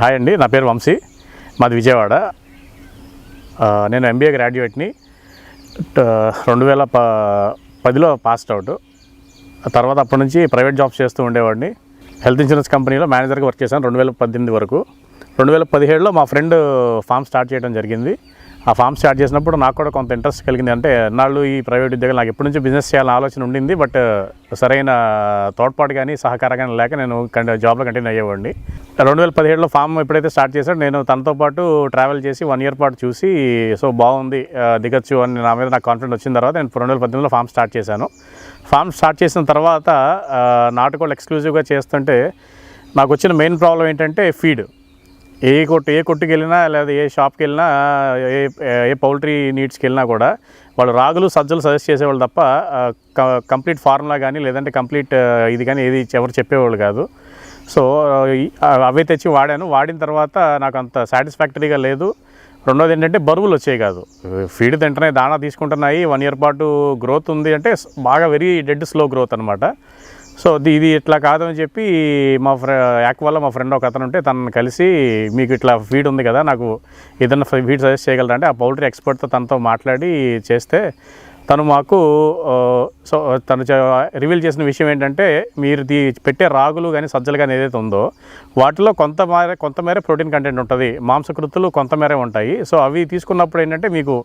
Hi అండి నా పేరు వంశీ మాది విజయవాడ. నేను ఎంబీఏ గ్రాడ్యుయేట్ని రెండు వేల ప పదిలో పాస్డ్ అవుట్ తర్వాత అప్పటి నుంచి ప్రైవేట్ జాబ్స్ చేస్తూ ఉండేవాడిని. హెల్త్ ఇన్సూరెన్స్ కంపెనీలో మేనేజర్గా వర్క్ చేశాను రెండు వేల పద్దెనిమిది వరకు. రెండు వేల పదిహేడులో మా ఫ్రెండ్ ఫామ్ స్టార్ట్ చేయడం జరిగింది. ఆ ఫామ్ స్టార్ట్ చేసినప్పుడు నాకు కూడా కొంత ఇంట్రెస్ట్ కలిగింది. అంటే ఎన్నాళ్ళు ఈ ప్రైవేట్ ఉద్యోగాలు నాకు ఎప్పటి నుంచి బిజినెస్ చేయాలని ఆలోచన ఉండింది. బట్ uh, సరైన తోడ్పాటు కానీ సహకారం కానీ లేక నేను జాబ్లో కంటిన్యూ అయ్యేవాడిని. రెండు వేల పదిహేడులో ఫామ్ ఎప్పుడైతే స్టార్ట్ చేశాడు నేను తనతో పాటు ట్రావెల్ చేసి వన్ ఇయర్ పాటు చూసి సో బాగుంది దిగచ్చు దిగొచ్చు అని నా మీద నాకు కాన్ఫిడెంట్ వచ్చిన తర్వాత నేను రెండు వేల పద్దెనిమిదిలో ఫామ్ స్టార్ట్ చేశాను. ఫామ్ స్టార్ట్ చేసిన తర్వాత uh, నాటుకోళ్ళు ఎక్స్క్లూజివ్గా చేస్తుంటే నాకు వచ్చిన మెయిన్ ప్రాబ్లం ఏంటంటే ఫీడ్ ఏ కొట్టు ఏ కొట్టుకు వెళ్ళినా లేదా ఏ షాప్కి వెళ్ళినా ఏ ఏ పౌల్ట్రీ నీడ్స్కి వెళ్ళినా కూడా వాళ్ళు రాగులు సజ్జలు సజెస్ట్ చేసేవాళ్ళు తప్ప క- కంప్లీట్ ఫార్ములా కానీ లేదంటే కంప్లీట్ ఇది కానీ ఏది ఎవరు చెప్పేవాళ్ళు కాదు. సో అవి అవే తెచ్చి వాడాను. వాడిన తర్వాత నాకు అంత సాటిస్ఫాక్టరీగా లేదు. రెండోది ఏంటంటే బరువులు వచ్చాయి కాదు. ఫీడ్ తింటున్నాయి దాణా తీసుకుంటున్నాయి. వన్ ఇయర్ పాటు గ్రోత్ ఉంది అంటే బాగా వెరీ డెడ్ స్లో గ్రోత్ అనమాట సో ఇది ఇది ఇట్లా కాదని చెప్పి మా ఫ్రె యాక్ వల్ల మా ఫ్రెండ్ ఒక అతను ఉంటే తనను కలిసి మీకు ఇట్లా ఫీడ్ ఉంది కదా నాకు ఏదైనా ఫీడ్ సజెస్ట్ చేయగలరా? అంటే ఆ పౌల్ట్రీ ఎక్స్పర్ట్తో తనతో మాట్లాడి చేస్తే తను మాకు సో తను రివీల్ చేసిన విషయం ఏంటంటే మీరు దీ పెట్టే రాగులు కానీ సజ్జలు కానీ ఏదైతే ఉందో వాటిలో కొంత కొంతమేర ప్రోటీన్ కంటెంట్ ఉంటుంది. మాంసకృతులు కొంతమేరే ఉంటాయి. సో అవి తీసుకున్నప్పుడు ఏంటంటే మీకు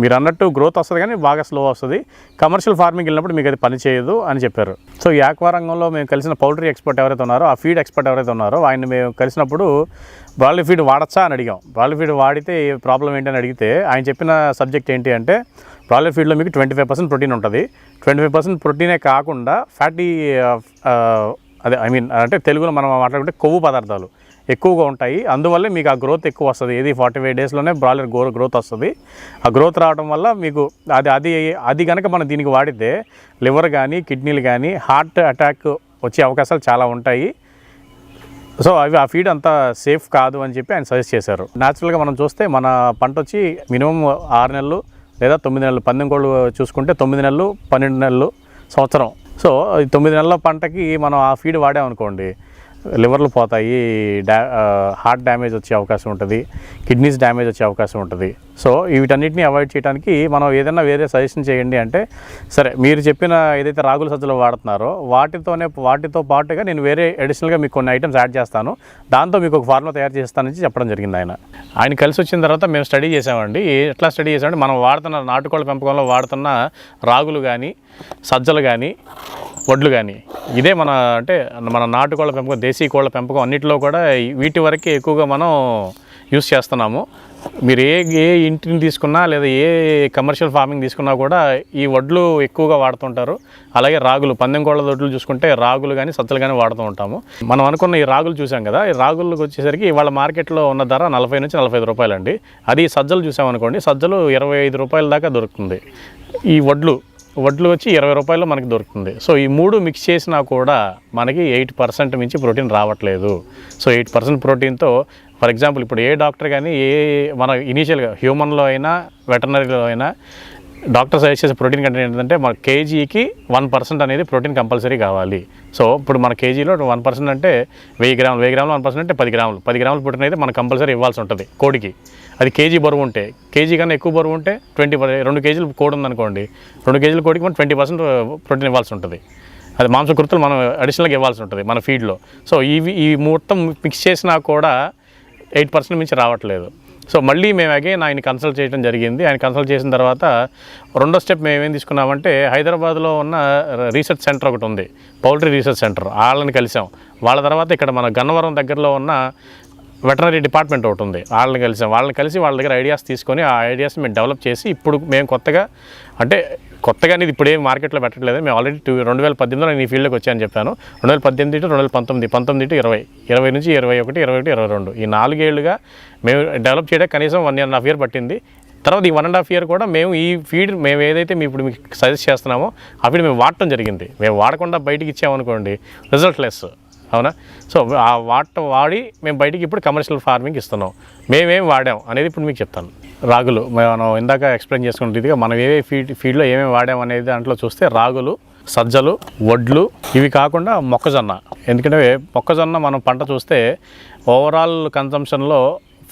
మీరు అన్నట్టు గ్రోత్ వస్తుంది కానీ బాగా స్లో వస్తుంది. కమర్షియల్ ఫార్మింగ్ వెళ్ళినప్పుడు మీకు అది పని చేయదు అని చెప్పారు. సో ఈ రంగంలో మేము కలిసిన పౌల్ట్రీ ఎక్స్పర్ట్ ఎవరైతే ఉన్నారో ఆ ఫీడ్ ఎక్స్పర్ట్ ఎవరైతే ఉన్నారో ఆయన మేము కలిసినప్పుడు బ్రాయిలర్ ఫీడ్ వాడచ్చా? అని అడిగాం. బ్రాయిలర్ ఫీడ్ వాడితే ప్రాబ్లం ఏంటి? అని అడిగితే ఆయన చెప్పిన సబ్జెక్ట్ ఏంటి అంటే బ్రాయిలర్ ఫీడ్లో మీకు ట్వంటీ ఫైవ్ పర్సెంట్ ప్రోటీన్ ఉంటుంది. ట్వంటీ ఫైవ్ పర్సెంట్ ప్రోటీనే కాకుండా ఫ్యాటీ uh, uh, అదే ఐ మీన్ అంటే తెలుగులో మనం మాట్లాడుకుంటే కొవ్వు పదార్థాలు ఎక్కువగా ఉంటాయి. అందువల్లే మీకు ఆ గ్రోత్ ఎక్కువ వస్తుంది. ఏది ఫార్టీ ఫైవ్ డేస్లోనే బ్రాయిలర్ గ్రో గ్రోత్ వస్తుంది. ఆ గ్రోత్ రావడం వల్ల మీకు అది అది అది కనుక మనం దీనికి వాడితే లివర్ కానీ కిడ్నీలు కానీ హార్ట్ అటాక్ వచ్చే అవకాశాలు చాలా ఉంటాయి. సో అవి ఆ ఫీడ్ అంత సేఫ్ కాదు అని చెప్పి ఆయన సజెస్ట్ చేశారు. న్యాచురల్గా మనం చూస్తే మన పంట వచ్చి మినిమం ఆరు నెలలు లేదా తొమ్మిది నెలలు పందెం కోళ్ళు చూసుకుంటే తొమ్మిది నెలలు పన్నెండు నెలలు సంవత్సరం. సో ఈ తొమ్మిది నెలల పంటకి మనం ఆ ఫీడ్ వాడామనుకోండి లివర్లు పోతాయి డా హార్ట్ డ్యామేజ్ వచ్చే అవకాశం ఉంటుంది కిడ్నీస్ డ్యామేజ్ వచ్చే అవకాశం ఉంటుంది. సో వీటన్నిటిని అవాయిడ్ చేయడానికి మనం ఏదైనా వేరే సజెషన్ చేయండి అంటే సరే మీరు చెప్పిన ఏదైతే రాగుల సజ్జలు వాడుతున్నారో వాటితోనే వాటితో పాటుగా నేను వేరే అడిషనల్గా మీకు కొన్ని ఐటమ్స్ యాడ్ చేస్తాను. దాంతో మీకు ఒక ఫార్ములా తయారు చేస్తానని చెప్పడం జరిగింది ఆయన. ఆయన కలిసి వచ్చిన తర్వాత మేము స్టడీ చేసామండి. ఎట్లా స్టడీ చేసామంటే మనం వాడుతున్న నాటుకోళ్ళ పెంపకంలో వాడుతున్న రాగులు కానీ సజ్జలు కానీ వడ్లు కానీ ఇదే మన అంటే మన నాటుకోళ్ళ పెంపకం దేశీ కోళ్ళ పెంపకం అన్నిటిలో కూడా వీటి వరకే ఎక్కువగా మనం యూస్ చేస్తున్నాము. మీరు ఏ ఏ ఇంటిని తీసుకున్నా లేదా ఏ కమర్షియల్ ఫార్మింగ్ తీసుకున్నా కూడా ఈ వడ్లు ఎక్కువగా వాడుతుంటారు. అలాగే రాగులు పందెం కోళ్ళ దొడ్లు చూసుకుంటే రాగులు కానీ సజ్జలు కానీ వాడుతూ ఉంటాము. మనం అనుకున్న ఈ రాగులు చూసాం కదా ఈ రాగులకు వచ్చేసరికి ఇవాళ మార్కెట్లో ఉన్న ధర నలభై నుంచి నలభై ఐదు రూపాయలండి. అది సజ్జలు చూసామనుకోండి సజ్జలు ఇరవై ఐదు రూపాయల దాకా దొరుకుతుంది. ఈ వడ్లు వడ్లు వచ్చి ఇరవై రూపాయలు మనకి దొరుకుతుంది. సో ఈ మూడు మిక్స్ చేసినా కూడా మనకి ఎయిట్ పర్సెంట్ మించి ప్రోటీన్ రావట్లేదు. సో ఎయిట్ పర్సెంట్ ప్రోటీన్తో ఫర్ ఎగ్జాంపుల్ ఇప్పుడు ఏ డాక్టర్ కానీ ఏ మన ఇనీషియల్గా హ్యూమన్లో అయినా వెటర్నరీలో అయినా డాక్టర్ సజెస్ట్ చేసే ప్రోటీన్ కంటెంట్ ఏంటంటే మన కేజీకి వన్ పర్సెంట్ అనేది ప్రోటీన్ కంపల్సరీ కావాలి. సో ఇప్పుడు మన కేజీలో వన్ పర్సెంట్ అంటే వెయ్యి గ్రాములు వెయ్యి గ్రాములు వన్ పర్సెంట్ అంటే పది గ్రాములు. పది గ్రాములు ప్రోటీన్ అయితే మనకు కంపల్సరీ ఇవ్వాల్సి ఉంటుంది కోడికి. అది కేజీ బరువు ఉంటే కేజీ కన్నా ఎక్కువ బరువు ఉంటే ట్వంటీ రెండు కేజీలు కోడి ఉందనుకోండి రెండు కేజీల కోడికి మనం ట్వంటీ పర్సెంట్ ప్రోటీన్ ఇవ్వాల్సి ఉంటుంది. అది మాంసకృతులు మనం అడిషనల్గా ఇవ్వాల్సి ఉంటుంది మన ఫీడ్లో. సో ఇవి ఈ మొత్తం మిక్స్ చేసినా కూడా ఎయిట్ పర్సెంట్ మించి రావట్లేదు. సో మళ్ళీ మేము అగైన్ ఆయన కన్సల్ట్ చేయడం జరిగింది. ఆయన కన్సల్ట్ చేసిన తర్వాత రెండో స్టెప్ మేము ఏం తీసుకున్నామంటే హైదరాబాద్లో ఉన్న రీసెర్చ్ సెంటర్ ఒకటి ఉంది. Poultry research centre. వాళ్ళని కలిసాం. వాళ్ళ తర్వాత ఇక్కడ మన గన్నవరం దగ్గరలో ఉన్న వెటనరీ డిపార్ట్మెంట్ ఒకటి ఉంది. వాళ్ళని కలిసాం. వాళ్ళని కలిసి వాళ్ళ దగ్గర ఐడియాస్ తీసుకొని ఆ ఐడియాస్ మేము డెవలప్ చేసి ఇప్పుడు మేము కొత్తగా అంటే కొత్తగా అనేది ఇప్పుడు ఏం మార్కెట్లో పెట్టట్లేదు. మేము ఆల్రెడీ టూ రెండు వేల పద్దెనిమిదిలో నేను ఈ ఫీల్డ్కి వచ్చాను చెప్పాను. రెండు వేల పద్దెనిమిది టు రెండు వేల పంతొమ్మిది పంతొమ్మిది టు ఇరవై ఇరవై నుంచి ఇరవై ఒకటి ఇరవై ఒకటి ఇరవై రెండు. ఈ నాలుగేళ్ళుగా మేము డెవలప్ చేయడానికి కనీసం వన్ అండ్ హాఫ్ ఇయర్ పట్టింది. తర్వాత ఈ వన్ అండ్ హాఫ్ ఇయర్ కూడా మేము ఈ ఫీడ్ మేము ఏదైతే మేము ఇప్పుడు మీకు సజెస్ట్ చేస్తున్నామో ఆ ఫీడ్ మేము వాడటం జరిగింది. మేము వాడకుండా బయటికి ఇచ్చామనుకోండి రిజల్ట్ లెస్ అవునా? సో ఆ వాట వాడి మేము బయటికి ఇప్పుడు కమర్షియల్ ఫార్మింగ్ ఇస్తున్నాం. మేమేం వాడాం అనేది ఇప్పుడు మీకు చెప్తాను. రాగులు మనం ఇందాక ఎక్స్ప్లెయిన్ చేసుకున్న రీతిగా మనం ఏ ఫీడ్ ఫీడ్లో ఏమేమి వాడాం అనేది దాంట్లో చూస్తే రాగులు సజ్జలు వడ్లు ఇవి కాకుండా మొక్కజొన్న. ఎందుకంటే మొక్కజొన్న మనం పంట చూస్తే ఓవరాల్ కన్సంప్షన్లో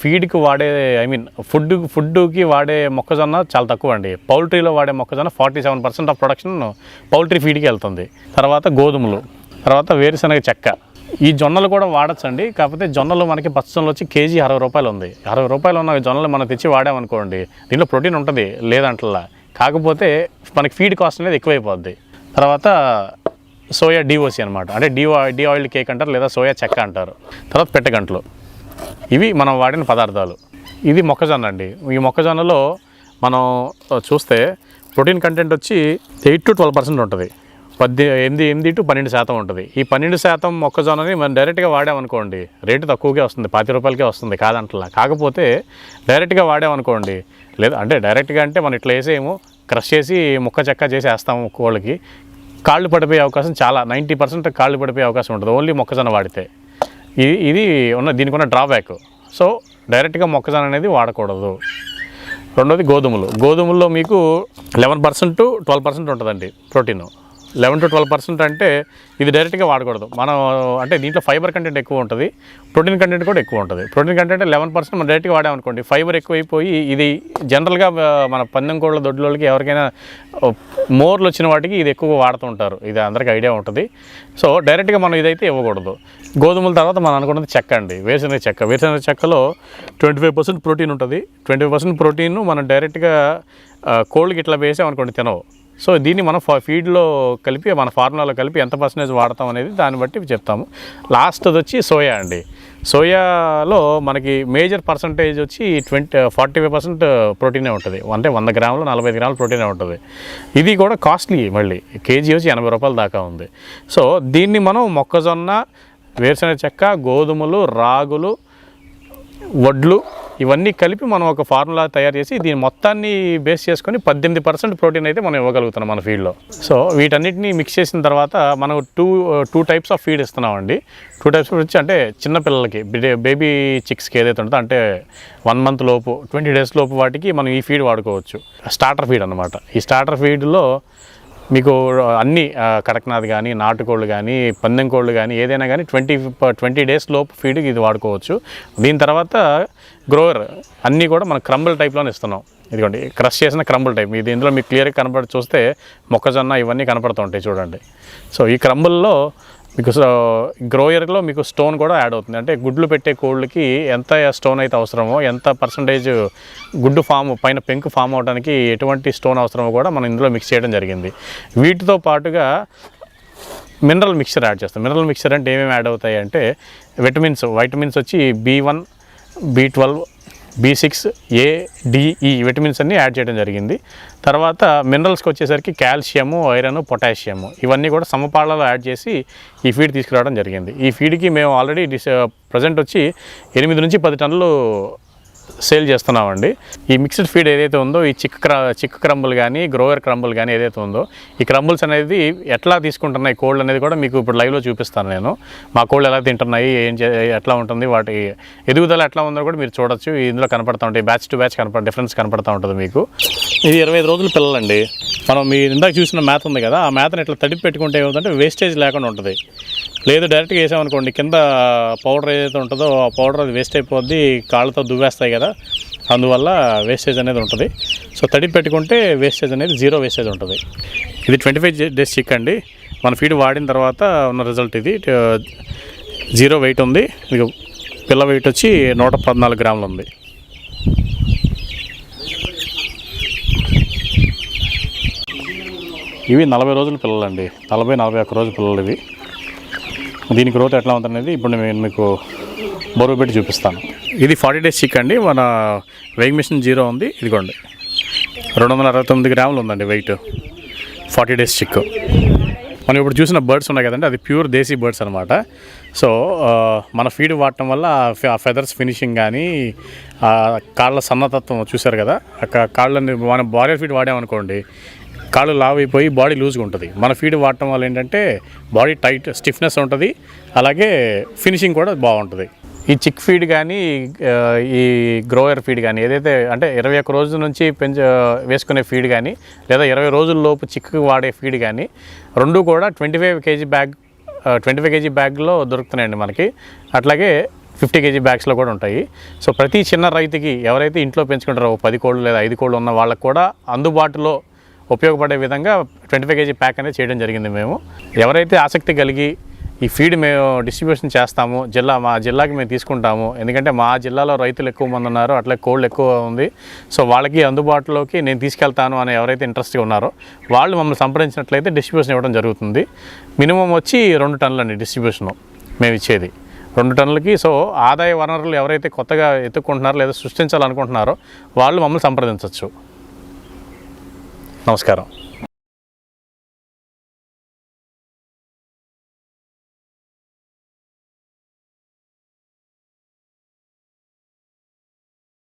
ఫీడ్కి వాడే ఐ మీన్ ఫుడ్ ఫుడ్కి వాడే మొక్కజొన్న చాలా తక్కువ అండి. పౌల్ట్రీలో వాడే మొక్కజొన్న forty seven percent of production poultry ఫీడ్కి వెళ్తుంది. తర్వాత గోధుమలు తర్వాత వేరుశనగ చెక్క. ఈ జొన్నలు కూడా వాడచ్చండి. కాకపోతే జొన్నలు మనకి పచ్చజొన్నలు వచ్చి కేజీ అరవై రూపాయలు ఉంది. అరవై రూపాయలు ఉన్న జొన్నలు మనం తెచ్చి వాడామనుకోండి దీంట్లో ప్రోటీన్ ఉంటుంది లేదంటలా. కాకపోతే మనకి ఫీడ్ కాస్ట్ అనేది ఎక్కువైపోద్ది. తర్వాత సోయా డిఓసి అనమాట అంటే డి డి ఆయిల్ కేక్ అంటారు లేదా సోయా చెక్క అంటారు. తర్వాత పెట్టగంటలు. ఇవి మనం వాడిన పదార్థాలు. ఇది మొక్కజొన్న అండి. ఈ మొక్కజొన్నలో మనం చూస్తే ప్రోటీన్ కంటెంట్ వచ్చి ఎయిట్ టు ట్వెల్వ్ పర్సెంట్ ఉంటుంది. పద్దె ఎనిమిది ఎనిమిది టు పన్నెండు శాతం ఉంటుంది. ఈ పన్నెండు శాతం మొక్కజొన్నని మనం డైరెక్ట్గా వాడామనుకోండి రేటు తక్కువగా వస్తుంది పాతి రూపాయలకే వస్తుంది కాదంటలా కాకపోతే డైరెక్ట్గా వాడామనుకోండి లేదు అంటే డైరెక్ట్గా అంటే మనం ఇట్లా వేసేయము క్రష్ చేసి ముక్క చెక్క చేసి వేస్తాము కోళ్ళకి కాళ్ళు పడిపోయే అవకాశం చాలా నైంటీ పర్సెంట్ కాళ్ళు పడిపోయే అవకాశం ఉంటుంది ఓన్లీ మొక్కజొన్న వాడితే. ఇది ఇది ఉన్న దీనికి ఉన్న డ్రాబ్యాక్ సో డైరెక్ట్గా మొక్కజొన్న అనేది వాడకూడదు. రెండోది గోధుమలు. గోధుమల్లో మీకు లెవెన్ పర్సెంట్ ట్వెల్వ్ పర్సెంట్ ఉంటుందండి protein. Eleven to twelve percent అంటే ఇది డైరెక్ట్గా వాడకూడదు. మనం అంటే దీంట్లో ఫైబర్ కంటెంట్ ఎక్కువ ఉంటుంది ప్రోటీన్ కంటెంట్ కూడా ఎక్కువ ఉంటుంది. ప్రోటీన్ కంటెంట్ లెవెన్ పర్సెంట్ మనం డైరెక్ట్గా వాడామనుకోండి ఫైబర్ ఎక్కువైపోయి ఇది జనరల్గా మన పందెం కోళ్ళ దొడ్లోళ్ళకి ఎవరికైనా మోర్లు వచ్చిన వాటికి ఇది ఎక్కువ వాడుతూ ఉంటారు. ఇది అందరికీ ఐడియా ఉంటుంది. సో డైరెక్ట్గా మనం ఇదైతే ఇవ్వకూడదు. గోధుమల తర్వాత మనం అనుకున్నది చెక్క అండి. వేరుశనగ చెక్క. వేరుశనగ చెక్కలో ట్వంటీ ఫైవ్ పర్సెంట్ ప్రోటీన్ ఉంటుంది. ట్వంటీ ఫైవ్ పర్సెంట్ ప్రోటీన్ మనం డైరెక్ట్గా కోళ్ళకి ఇట్లా వేసామనుకోండి తినవు. సో దీన్ని మనం ఫీడ్లో కలిపి మన ఫార్ములాలో కలిపి ఎంత పర్సంటేజ్ వాడతాం అనేది దాన్ని బట్టి చెప్తాము. లాస్ట్ది వచ్చి సోయా అండి. సోయాలో మనకి మేజర్ పర్సంటేజ్ వచ్చి ట్వంటీ ఫార్టీ ఫైవ్ పర్సెంట్ ప్రోటీనే ఉంటుంది. అంటే వంద గ్రాములు నలభై ఐదు గ్రాములు ప్రోటీనే ఉంటుంది. ఇది కూడా కాస్ట్లీ మళ్ళీ. కేజీ వచ్చి ఎనభై రూపాయల దాకా ఉంది. సో దీన్ని మనం మొక్కజొన్న వేరుశనగ చెక్క గోధుమలు రాగులు వడ్లు ఇవన్నీ కలిపి మనం ఒక ఫార్ములా తయారు చేసి దీని మొత్తాన్ని బేస్ చేసుకొని పద్దెనిమిది పర్సెంట్ ప్రోటీన్ అయితే మనం ఇవ్వగలుగుతున్నాం మన ఫీల్డ్లో. సో వీటన్నిటిని మిక్స్ చేసిన తర్వాత మనం two two types of feed ఇస్తున్నామండి. టూ టైప్స్ వచ్చి అంటే చిన్నపిల్లలకి బేబీ చిక్స్కి ఏదైతే ఉంటుందో అంటే వన్ మంత్ లోపు ట్వంటీ డేస్ లోపు వాటికి మనం ఈ ఫీడ్ వాడుకోవచ్చు. స్టార్టర్ ఫీడ్ అనమాట ఈ స్టార్టర్ ఫీడ్లో మీకు అన్ని కడక్నాథ్ కానీ నాటుకోళ్ళు కానీ పందెం కోళ్ళు కానీ ఏదైనా కానీ ట్వంటీ ట్వంటీ డేస్ లోపు ఫీడ్ ఇది వాడుకోవచ్చు. దీని తర్వాత గ్రోవర్ అన్నీ కూడా మనం క్రంబుల్ టైప్లోనే ఇస్తున్నాం. ఇదిగోండి క్రష్ చేసిన క్రంబుల్ టైప్. ఇది ఇందులో మీకు క్లియర్గా కనపడి చూస్తే మొక్కజొన్న ఇవన్నీ కనపడుతూ ఉంటాయి చూడండి. సో ఈ క్రంబుల్లో Uh, మీకు గ్రోయర్లో మీకు స్టోన్ కూడా యాడ్ అవుతుంది. అంటే గుడ్లు పెట్టే కోళ్ళకి ఎంత స్టోన్ అయితే అవసరమో ఎంత పర్సంటేజ్ గుడ్డు ఫామ్ పైన పెంకు ఫామ్ అవడానికి ఎటువంటి స్టోన్ అవసరమో కూడా మనం ఇందులో మిక్స్ చేయడం జరిగింది. వీటితో పాటుగా మినరల్ మిక్చర్ యాడ్ చేస్తాం. మినరల్ మిక్చర్ అంటే ఏమేమి యాడ్ అవుతాయి అంటే విటమిన్స్ వైటమిన్స్ వచ్చి B one B twelve B six A D E vitamins అన్నీ యాడ్ చేయడం జరిగింది. తర్వాత మినరల్స్కి వచ్చేసరికి కాల్షియము ఐరన్ పొటాషియము ఇవన్నీ కూడా సమపాళలో యాడ్ చేసి ఈ ఫీడ్ తీసుకురావడం జరిగింది. ఈ ఫీడ్కి మేము ఆల్రెడీ డిస్ ప్రజెంట్ వచ్చి ఎనిమిది నుంచి పది టన్నులు సేల్ చేస్తున్నామండి. ఈ మిక్స్డ్ ఫీడ్ ఏదైతే ఉందో ఈ చిక్ క్ర చిక్ క్రంబుల్ కానీ గ్రోవర్ క్రంబుల్ కానీ ఏదైతే ఉందో ఈ క్రంబుల్స్ అనేది ఎట్లా తీసుకుంటున్నాయి కోళ్ళు అనేది కూడా మీకు ఇప్పుడు లైవ్లో చూపిస్తాను నేను. మా కోళ్ళు ఎలా తింటున్నాయి ఏం చే ఎట్లా ఉంటుంది వాటి ఎదుగుదల ఎట్లా ఉందో కూడా మీరు చూడొచ్చు. ఇందులో కనపడతా ఉంటాయి బ్యాచ్ టు బ్యాచ్ కనపడ డిఫరెన్స్ కనపడతా ఉంటుంది మీకు. ఇది ఇరవై ఐదు రోజులు పిల్లలండి. మనం మీరు ఇందాక చూసిన మేత ఉంది కదా ఆ మేతను ఇట్లా తడిపి పెట్టుకుంటే ఏమిటంటే వేస్టేజ్ లేకుండా ఉంటుంది. లేదు డైరెక్ట్గా వేసామనుకోండి కింద పౌడర్ ఏదైతే ఉంటుందో ఆ పౌడర్ అది వేస్ట్ అయిపోద్ది కాళ్ళతో దువ్వేస్తాయి కదా. అందువల్ల వేస్టేజ్ అనేది ఉంటుంది. సో తడి పెట్టుకుంటే వేస్టేజ్ అనేది జీరో వేస్టేజ్ ఉంటుంది. ఇది ట్వంటీ ఫైవ్ డేస్ చిక్ అండి. మన ఫీడ్ వాడిన తర్వాత ఉన్న రిజల్ట్ ఇది జీరో వెయిట్ ఉంది. ఇది పిల్ల వెయిట్ వచ్చి నూట పద్నాలుగు గ్రాములు ఉంది. ఇవి నలభై రోజుల పిల్లలండి. నలభై నలభై ఒక్క రోజు పిల్లలు ఇవి. దీని గ్రోత్ ఎట్లా ఉందనేది ఇప్పుడు నేను మీకు బరువు పెట్టి చూపిస్తాను. ఇది ఫార్టీ డేస్ చిక్ అండి మన వెయిట్ మిషన్ జీరో ఉంది ఇదిగోండి. రెండు వందల అరవై తొమ్మిది గ్రాములు ఉందండి వెయిట్ ఫార్టీ డేస్ చిక్. మనం ఇప్పుడు చూసిన బర్డ్స్ ఉన్నాయి కదండి అది ప్యూర్ దేశీ బర్డ్స్ అనమాట సో మన ఫీడ్ వాడటం వల్ల ఆ ఫెదర్స్ ఫినిషింగ్ కానీ కాళ్ళ సన్నతత్వం చూశారు కదా కాళ్ళని మన బారియర్ ఫీడ్ వాడామనుకోండి కాళ్ళు లావ్ అయిపోయి బాడీ లూజ్గా ఉంటుంది. మన ఫీడ్ వాడటం వల్ల ఏంటంటే బాడీ టైట్ స్టిఫ్నెస్ ఉంటుంది. అలాగే ఫినిషింగ్ కూడా బాగుంటుంది. ఈ చిక్ ఫీడ్ కానీ ఈ గ్రోయర్ ఫీడ్ కానీ ఏదైతే అంటే ఇరవై ఒక్క రోజు నుంచి పెంచ వేసుకునే ఫీడ్ కానీ లేదా ఇరవై రోజుల్లోపు చిక్కు వాడే ఫీడ్ కానీ రెండు కూడా twenty five KG bag twenty five KG బ్యాగ్లో దొరుకుతున్నాయండి మనకి. అట్లాగే ఫిఫ్టీ కేజీ బ్యాగ్స్లో కూడా ఉంటాయి. సో ప్రతి చిన్న రైతుకి ఎవరైతే ఇంట్లో పెంచుకుంటారో పది కోళ్ళు లేదా ఐదు కోళ్ళు ఉన్న వాళ్ళకు కూడా అందుబాటులో ఉపయోగపడే విధంగా ట్వంటీ ఫైవ్ కేజీ ప్యాక్ అనేది చేయడం జరిగింది మేము. ఎవరైతే ఆసక్తి కలిగి ఈ ఫీడ్ మేము డిస్ట్రిబ్యూషన్ చేస్తాము జిల్లా మా జిల్లాకి మేము తీసుకుంటాము ఎందుకంటే మా జిల్లాలో రైతులు ఎక్కువ మంది ఉన్నారు అట్లే కోళ్ళు ఎక్కువ ఉంది. సో వాళ్ళకి అందుబాటులోకి నేను తీసుకెళ్తాను అని ఎవరైతే ఇంట్రెస్ట్గా ఉన్నారో వాళ్ళు మమ్మల్ని సంప్రదించినట్లయితే డిస్ట్రిబ్యూషన్ ఇవ్వడం జరుగుతుంది. మినిమం వచ్చి రెండు టన్నులు అండి డిస్ట్రిబ్యూషను మేము ఇచ్చేది. రెండు టన్నులకి సో ఆదాయ వనరులు ఎవరైతే కొత్తగా ఎత్తుక్కుంటున్నారో లేదా సృష్టించాలనుకుంటున్నారో వాళ్ళు మమ్మల్ని సంప్రదించవచ్చు. నమస్కారం